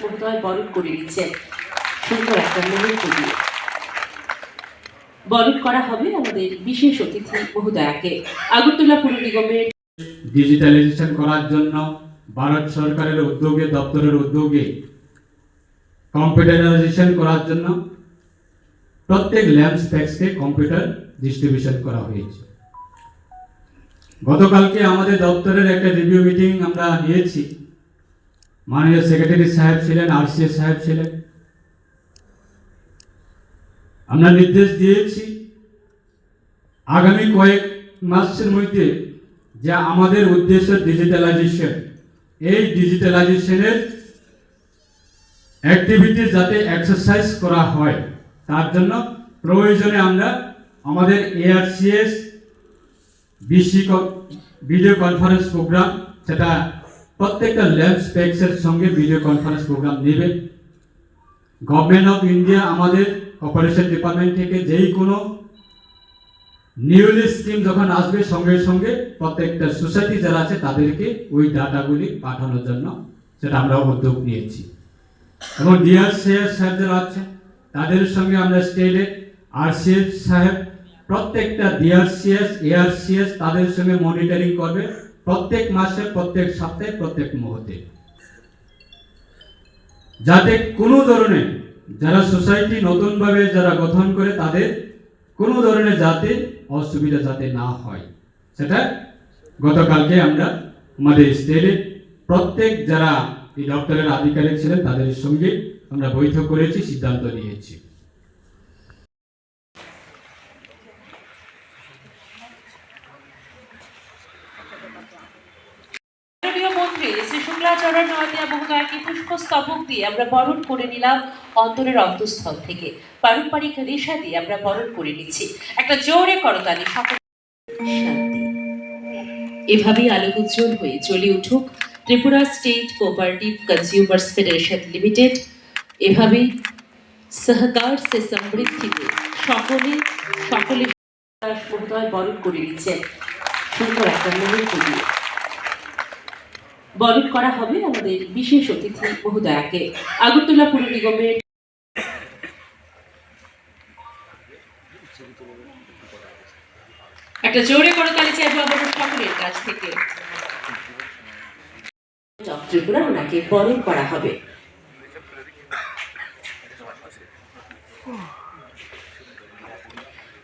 মহোদয় বরণ করে সুন্দর একটা বরণ করা হবে আমাদের বিশেষ অতিথি মহোদয়াকে। আগরতলা পুর নিগমের ডিজিটালাইজেশন করার জন্য ভারত সরকারের উদ্যোগে, দপ্তরের উদ্যোগে কম্পিউটারাইজেশন করার জন্য প্রত্যেক ল্যাম্প স্পেক্সকে কম্পিউটার ডিস্ট্রিবিউশন করা হয়েছে। গতকালকে আমাদের দপ্তরের একটা রিভিউ মিটিং আমরা নিয়েছি। মাননীয় সেক্রেটারি সাহেব ছিলেন আরসিএস সাহেব ছিলেন। আমরা নির্দেশ দিয়েছি আগামী কয়েক মাসের মধ্যে যে আমাদের উদ্দেশ্য ডিজিটালাইজেশন এই ডিজিটালাইজেশনের অ্যাক্টিভিটি যাতে এক্সারসাইজ করা হয়, তার জন্য প্রয়োজনে আমরা আমাদের ARCS BC video conference program সেটা প্রত্যেকটা ল্যাব স্পেক্সের সঙ্গে ভিডিও কনফারেন্স প্রোগ্রাম নেবে। গভর্নমেন্ট অফ ইন্ডিয়া আমাদের অপারেশন ডিপার্টমেন্ট থেকে যেই কোনো নিউলি স্কিম যখন আসবে, সঙ্গে সঙ্গে প্রত্যেকটা সোসাইটি যারা আছে তাদেরকে ওই ডাটাগুলি পাঠানোর জন্য সেটা আমরা উদ্যোগ নিয়েছি। এবং ডিআর ডিআরসিএস সাহেব যারা আছে, তাদের সঙ্গে আমরা স্টেটে আরসিএস সাহেব প্রত্যেকটা ডিআরসিএস এআরসিএস তাদের সঙ্গে মনিটরিং করবে। প্রত্যেক মাসে, প্রত্যেক সপ্তাহে, প্রত্যেক মুহূর্তে। যাতে কোনো ধরনের যারা সোসাইটি নতুনভাবে যারা গঠন করে, তাদের কোনো ধরনের যাতে অসুবিধা যাতে না হয়। সেটা গতকালকে আমরা আমাদের স্টেটে প্রত্যেক যারা এই দপ্তরের আধিকারিক ছিলেন, তাদের সঙ্গে আমরা বৈঠক করেছি, সিদ্ধান্ত নিয়েছি মাননীয় মন্ত্রী শুক্লাচরণ নদিয়া মহোদয়কে পুষ্পস্তবক দিয়ে আমরা বরণ করে নিলাম অন্তরের অন্তঃস্থল থেকে। পারম্পরিক রেশা দিয়ে আমরা বরণ করে নিচ্ছি। একটা জোরে করতালি সকল শান্তি। এভাবেই আলোক উজ্জ্বল হয়ে চলে উঠুক Tripura state cooperative consumers federation limited. এভাবেই সহকার সে সমৃদ্ধিতে সকলে সকলে মহোদয় বরণ করে নিচ্ছেন। সুন্দর একটা মুহূর্ত দিয়ে। বরণ করা হবে আমাদের বিশেষ অতিথি মহোদয়াকে। আগরতলা পুর নিগমের একটা জোরে করে তালি চাইব আমাদের সকলের কাছ থেকে। ওনাকে বরণ করা হবে।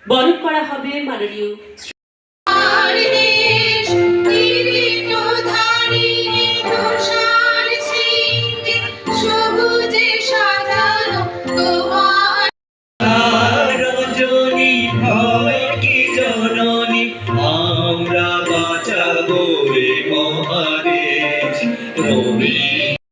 বরণ করা হবে মাননীয় আমরা